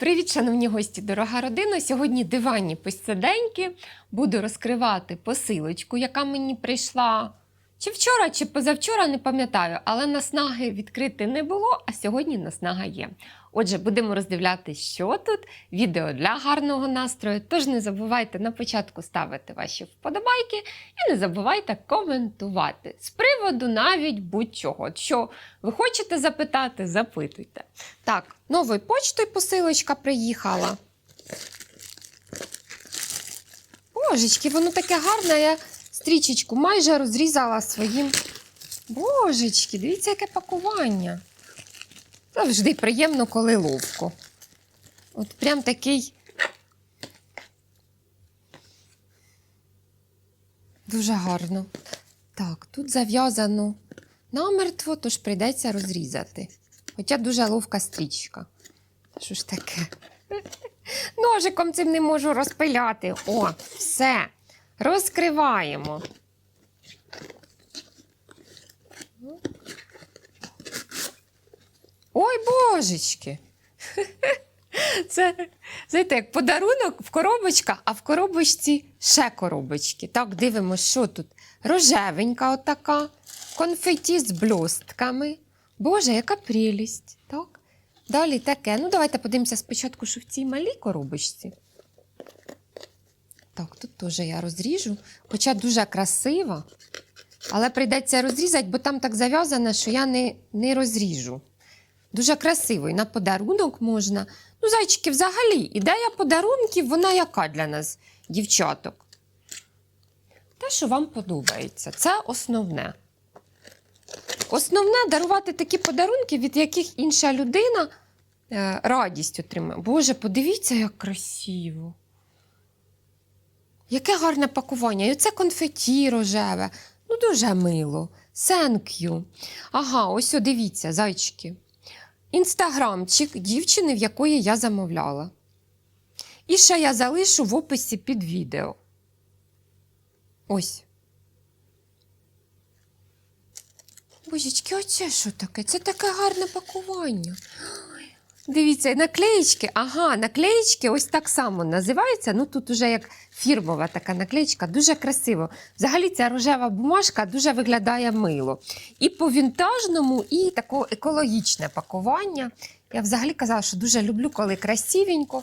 Привіт, шановні гості, дорога родина. Сьогодні диванні посіденьки. Буду розкривати посилочку, яка мені прийшла чи вчора, чи позавчора, не пам'ятаю, але наснаги відкрити не було, а сьогодні наснага є. Отже, будемо роздивлятися, що тут. Відео для гарного настрою. Тож не забувайте на початку ставити ваші вподобайки і не забувайте коментувати з приводу навіть будь-чого. Що ви хочете запитати, запитуйте. Так, новою почтою посилочка приїхала. Божечки, воно таке гарне. Я стрічечку майже розрізала своїм. Божечки, дивіться, яке пакування. Завжди приємно, коли ловко. От прям такий. Дуже гарно. Так, тут зав'язано намертво, тож прийдеться розрізати. Хоча дуже ловка стрічка. Що ж таке? Ножиком цим не можу розпиляти. О, все. Розкриваємо. Ой, божечки. Це, знаєте, як подарунок в коробочках, а в коробочці ще коробочки. Так, дивимося, що тут. Рожевенька отака, конфеті з бльостками. Боже, яка прелість. Так. Далі таке. Ну, давайте подивимося спочатку, що в цій малій коробочці. Так, тут теж я розріжу, хоча дуже красива. Але прийдеться розрізати, бо там так зав'язано, що я не, не розріжу. Дуже красиво і на подарунок можна. Ну, зайчики, взагалі, ідея подарунків, вона яка для нас, дівчаток? Те, що вам подобається, це основне. Основне дарувати такі подарунки, від яких інша людина е, радість отримає. Боже, подивіться, як красиво. Яке гарне пакування. І оце конфеті рожеве. Ну, дуже мило. You. Ага, ось дивіться, зайчики. Інстаграмчик дівчини, в якої я замовляла. І ще я залишу в описі під відео. Ось. Божечки, оце що таке? Це таке гарне пакування. Дивіться, наклеїчки. Ага, наклеїчки ось так само називаються. Ну тут уже як фірмова така наклеїчка, дуже красиво. Взагалі ця рожева бумажка дуже виглядає мило. І по вінтажному, і таке екологічне пакування. Я взагалі казала, що дуже люблю, коли красивенько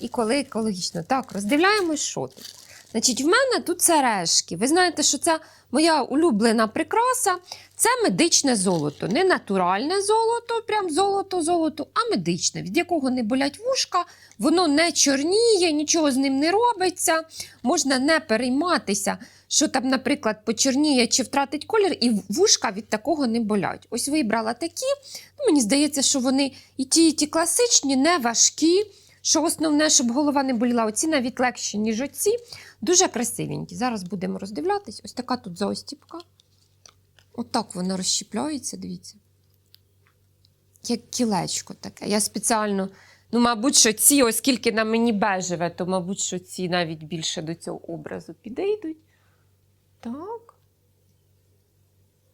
і коли екологічно. Так, роздивляємось, що тут. Значить, в мене тут сережки. Ви знаєте, що це моя улюблена прикраса. Це медичне золото. Не натуральне золото, прям золото-золото, а медичне, від якого не болять вушка, воно не чорніє, нічого з ним не робиться. Можна не перейматися, що там, наприклад, почорніє чи втратить колір, і вушка від такого не болять. Ось вибрала такі. Ну, мені здається, що вони і ті, і ті класичні, не важкі. Що основне, щоб голова не боліла, оці навіть легші, ніж оці. Дуже красивенькі. Зараз будемо роздивлятись. Ось така тут застіпка. Отак воно розщіпляється, дивіться. Як кілечко таке. Я спеціально, ну, мабуть, що ці, оскільки на мені бежеве, то, мабуть, що ці навіть більше до цього образу підійдуть. Так.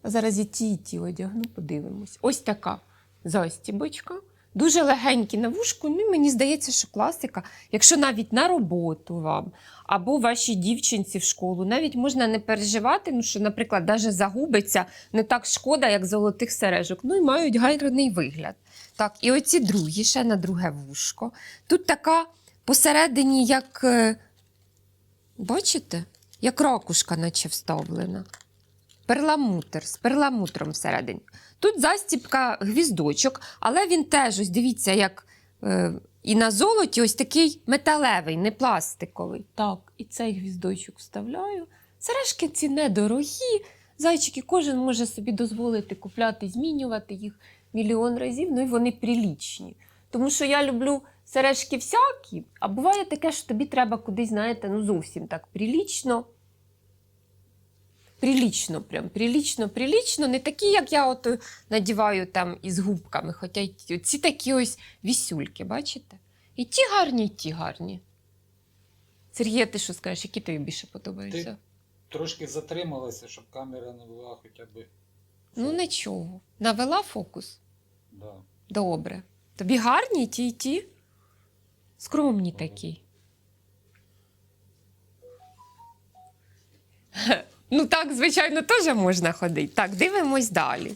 А зараз і ті, і ті одягну, подивимось. Ось така застібочка. Дуже легенькі на вушку. Ну, мені здається, що класика, якщо навіть на роботу вам або вашій дівчинці в школу, навіть можна не переживати, ну що, наприклад, навіть загубиться не так шкода, як золотих сережок. Ну і мають гарний вигляд. Так, і оці другі, ще на друге вушко. Тут така посередині, як, е, бачите, як ракушка, наче вставлена. Перламутр з перламутром всередині. Тут застібка гвіздочок, але він теж, ось дивіться, як е, і на золоті ось такий металевий, не пластиковий. Так, і цей гвіздочок вставляю. Сережки ці недорогі. Зайчики, кожен може собі дозволити купляти, змінювати їх мільйон разів, ну і вони прилічні. Тому що я люблю сережки всякі, а буває таке, що тобі треба кудись, знаєте, ну зовсім так прилічно. Прилічно, прям прилічно, прилічно. Не такі, як я от е, надіваю там із губками. Хоча й ці такі ось вісюльки, бачите? І ті гарні, і ті гарні. Сергія, ти що скажеш, які тобі більше подобаються? Трошки затрималася, щоб камера не була хоча б. Ну, нічого. Навела фокус? Да. Добре. Тобі гарні ті, і ті? Скромні такі. Ну так, звичайно, теж можна ходити. Так, дивимось далі.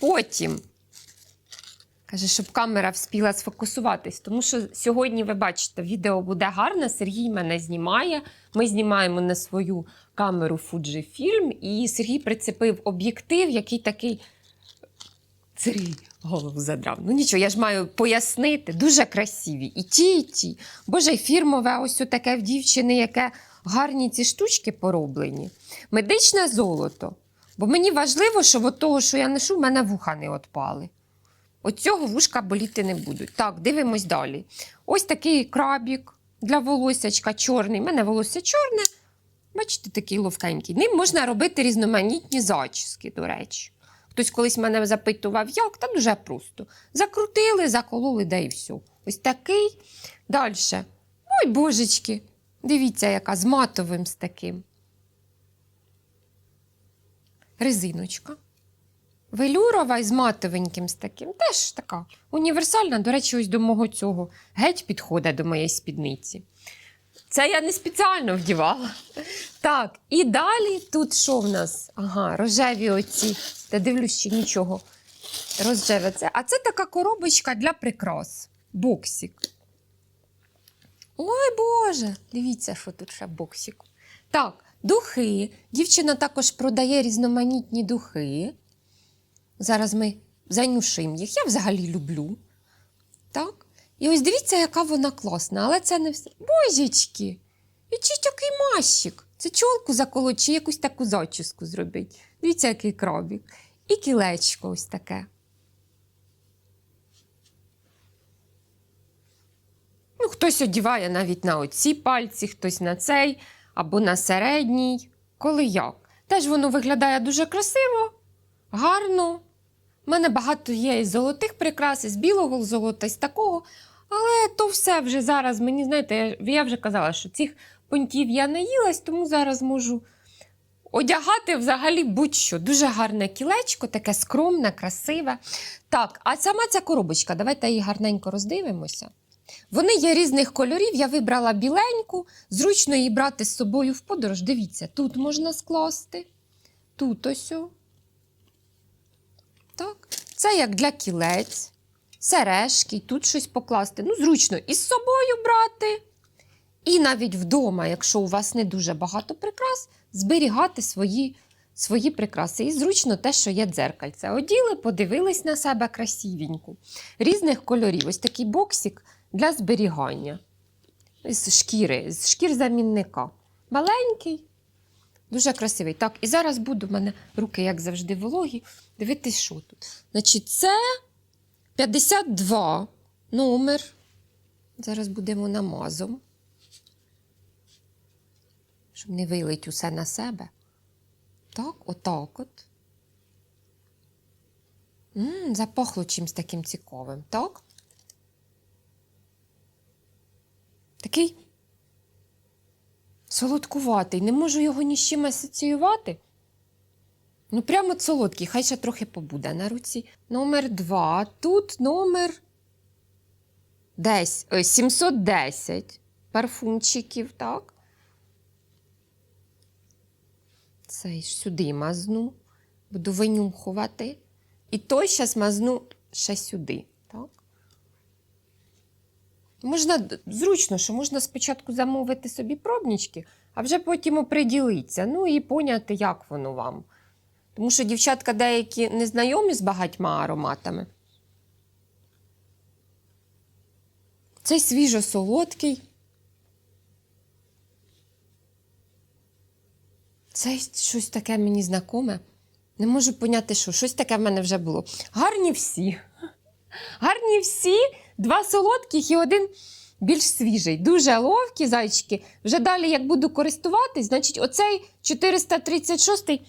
Потім. Каже, щоб камера вспіла сфокусуватись, тому що сьогодні ви бачите, відео буде гарне. Сергій мене знімає. Ми знімаємо на свою камеру Fujifilm, і Сергій прицепив об'єктив, який такий. Сергій голову задрав. Ну нічого, я ж маю пояснити. Дуже красиві. І ті, і ті. Боже, фірмове, ось таке в дівчини, яке гарні ці штучки пороблені. Медичне золото. Бо мені важливо, щоб от того, що я ношу, в мене вуха не отпали. От цього вушка боліти не будуть. Так, дивимось далі. Ось такий крабік для волосячка чорний. У мене волосся чорне. Бачите, такий ловкенький. Ним можна робити різноманітні зачіски, до речі. Хтось колись мене запитував, як, та дуже просто. Закрутили, закололи, да і все. Ось такий. Далі. Ой, божечки, дивіться, яка з матовим з таким. Резиночка. Велюрова із матовеньким з таким. Теж така універсальна. До речі, ось до мого цього геть підходить до моєї спідниці. Це я не спеціально вдівала. Так, і далі тут що в нас? Ага, рожеві оці. Та дивлюсь, ще нічого. Рожеве це. А це така коробочка для прикрас. Боксик. Ой Боже! Дивіться, що тут ще боксик. Так, духи. Дівчина також продає різноманітні духи. Зараз ми занюшимо їх. Я взагалі люблю. Так. І ось дивіться, яка вона класна, але це не все. Божечки! Який такий мащик. Це чолку заколоть чи якусь таку зачіску зробить. Дивіться, який крабік. І кілечко ось таке. Ну, хтось одіває навіть на оці пальці, хтось на цей або на середній. Коли як. Теж воно виглядає дуже красиво, гарно. У мене багато є із золотих прикрас, із білого золота, із такого. Але то все вже зараз мені, знаєте, я, вже казала, що цих понтів я наїлась, тому зараз можу одягати взагалі будь-що. Дуже гарне кілечко, таке скромне, красиве. Так, а сама ця коробочка, давайте її гарненько роздивимося. Вони є різних кольорів. Я вибрала біленьку, зручно її брати з собою в подорож. Дивіться, тут можна скласти, тут ось. Так, це як для кілець, сережки, тут щось покласти. Ну, зручно і з собою брати. І навіть вдома, якщо у вас не дуже багато прикрас, зберігати свої, свої прикраси. І зручно те, що є дзеркальце. Оділи, подивились на себе красивеньку. Різних кольорів. Ось такий боксик для зберігання. З шкіри, з шкір замінника. Маленький, дуже красивий. Так, і зараз буду в мене руки, як завжди, вологі. Дивитись, що тут. Значить, це 52 номер. Зараз будемо намазом. Щоб не вилить усе на себе. Так, отак от. М, запахло чимось таким цікавим, так? Такий солодкуватий. Не можу його ні з чим асоціювати. Ну, прямо солодкий, хай ще трохи побуде на руці. Номер 2. Тут номер десь, ой, 710 парфумчиків, так? Цей ж сюди мазну. Буду винюхувати. І той зараз мазну ще сюди. Можна зручно, що можна спочатку замовити собі пробнички, а вже потім оприділитися. Ну і поняти, як воно вам. Тому що дівчатка деякі не знайомі з багатьма ароматами. Цей свіжо-солодкий. Це щось таке мені знакоме. Не можу поняти, що щось таке в мене вже було. Гарні всі. Гарні всі, два солодких і один більш свіжий. Дуже ловкі зайчики. Вже далі, як буду користуватись, значить, оцей 436-й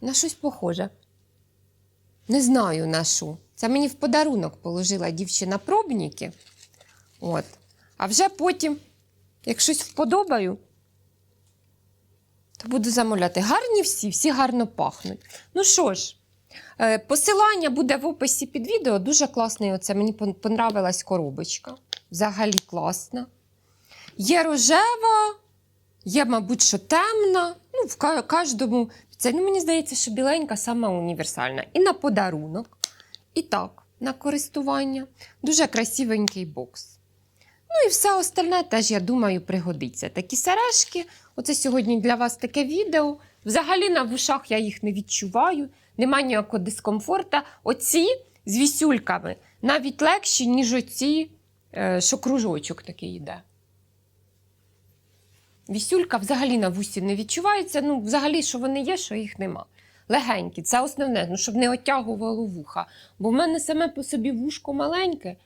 на щось похоже. Не знаю на що. Це мені в подарунок положила дівчина пробники. От. А вже потім, як щось вподобаю, то буду замовляти. Гарні всі, всі гарно пахнуть. Ну що ж, посилання буде в описі під відео. Дуже класний. Оце мені пон- понравилась коробочка. взагалі класна. Є рожева, є, мабуть, що темна. Ну, в кожному. Це, ну, мені здається, що біленька сама універсальна. І на подарунок, і так, на користування. Дуже красивенький бокс. Ну і все остальне теж, я думаю, пригодиться. Такі сережки. Оце сьогодні для вас таке відео. Взагалі на вушах я їх не відчуваю, немає ніякого дискомфорта. Оці з вісюльками навіть легші, ніж оці, е, що кружочок такий йде. Вісюлька взагалі на вусі не відчувається. Ну, взагалі, що вони є, що їх нема. Легенькі, це основне, ну, щоб не оттягувало вуха. Бо в мене саме по собі вушко маленьке,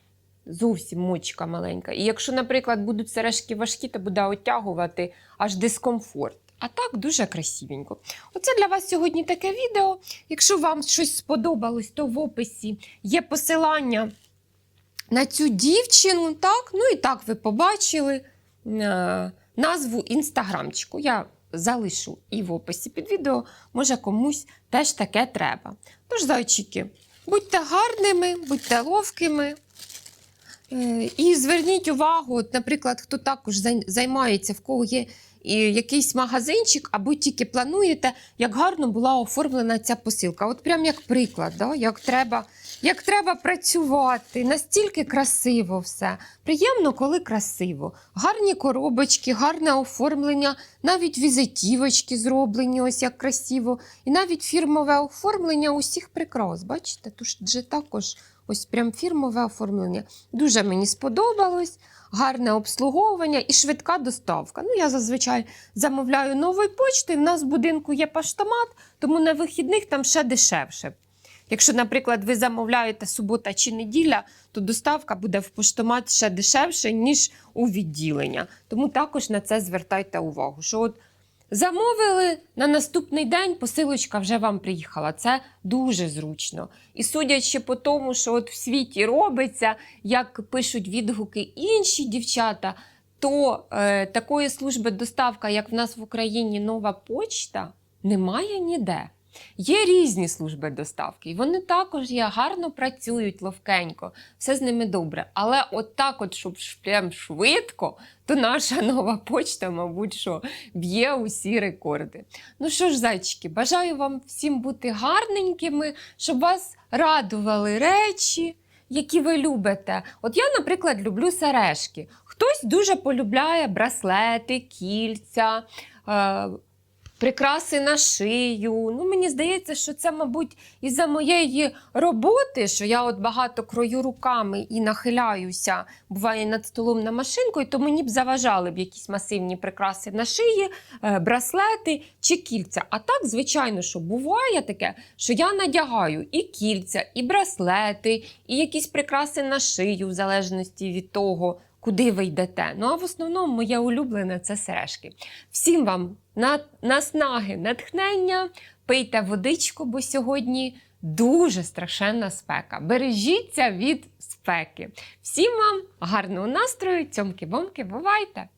зовсім мочка маленька. І якщо, наприклад, будуть сережки важкі, то буде оттягувати аж дискомфорт. А так дуже красивенько. Оце для вас сьогодні таке відео. Якщо вам щось сподобалось, то в описі є посилання на цю дівчину. Так? Ну і так ви побачили е, назву інстаграмчику. Я залишу і в описі під відео. Може комусь теж таке треба. Тож, зайчики, будьте гарними, будьте ловкими. Е, І зверніть увагу, наприклад, хто також займається, в кого є якийсь магазинчик, або тільки плануєте, як гарно була оформлена ця посилка. От прям як приклад, да? як, треба, як треба працювати, настільки красиво все. Приємно, коли красиво. Гарні коробочки, гарне оформлення, навіть візитівочки зроблені, ось як красиво. І навіть фірмове оформлення усіх прикрас. Бачите, тут же також ось прям фірмове оформлення. Дуже мені сподобалось. Гарне обслуговування і швидка доставка. Ну, я зазвичай замовляю новою почтою. В нас в будинку є поштомат, тому на вихідних там ще дешевше. Якщо, наприклад, ви замовляєте субота чи неділя, то доставка буде в поштомат ще дешевше, ніж у відділення. Тому також на це звертайте увагу. Що от замовили на наступний день, посилочка вже вам приїхала. Це дуже зручно. І судячи по тому, що от в світі робиться, як пишуть відгуки інші дівчата, то е, такої служби доставка, як в нас в Україні нова почта, немає ніде. Є різні служби доставки, і вони також є гарно працюють ловкенько, все з ними добре. Але от так, от, щоб прям швидко, то наша нова почта, мабуть, що б'є усі рекорди. Ну що ж, зайчики, бажаю вам всім бути гарненькими, щоб вас радували речі, які ви любите. От я, наприклад, люблю сережки. Хтось дуже полюбляє браслети, кільця. Прикраси на шию. Ну, мені здається, що це, мабуть, із-за моєї роботи, що я от багато крою руками і нахиляюся, буває над столом на машинкою, то мені б заважали б якісь масивні прикраси на шиї, е, браслети чи кільця. А так, звичайно, що буває таке, що я надягаю і кільця, і браслети, і якісь прикраси на шию, в залежності від того, куди ви йдете. Ну а в основному моє улюблене це сережки. Всім вам на, наснаги, натхнення, пийте водичку, бо сьогодні дуже страшенна спека. Бережіться від спеки. Всім вам гарного настрою, цьомки-бомки, бувайте!